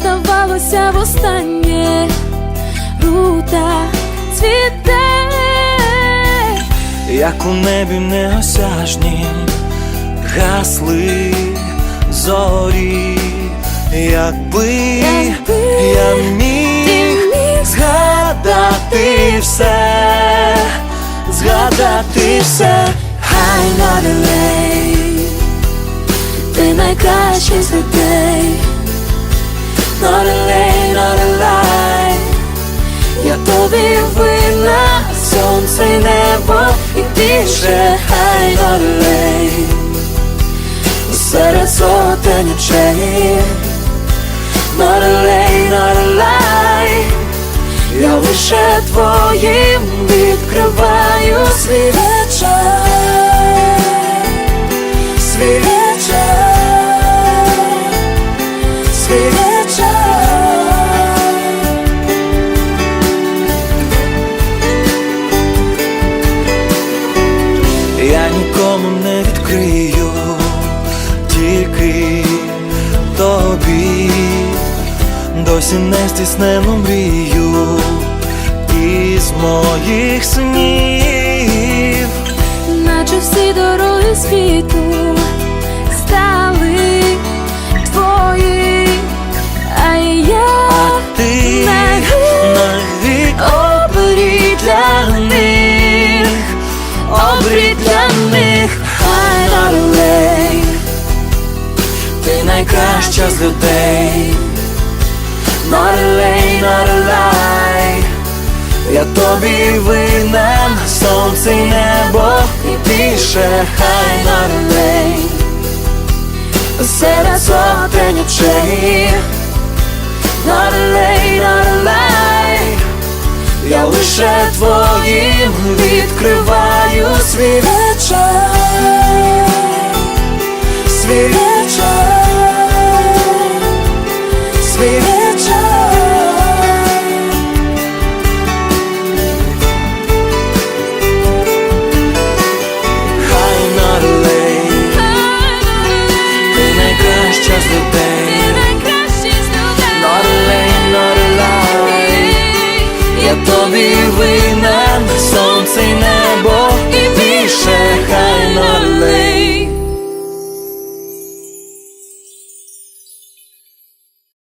здавалося востаннє, рута цвіте, як у небі неосяжні, гасли зорі, якби Якби я міг міг згадати все, згадати все, хай delay Ти найкращий з людей Not a lay, not a lie. Я тобі винна Сонце й небо і більше Хай not a lay Серед сотень очей. Not a lay, not a lie. Я лише твоїм відкриваю не тільки тобі, досі не стіснену мрію із моїх снів. Наче всі дороги світу найкраща з людей. not a lay, not a lie. Я тобі винен, сонце й небо і більше хай not a lay. Серед сотень очей, not a lay, not a lie. я лише твоїм відкриваю свій be with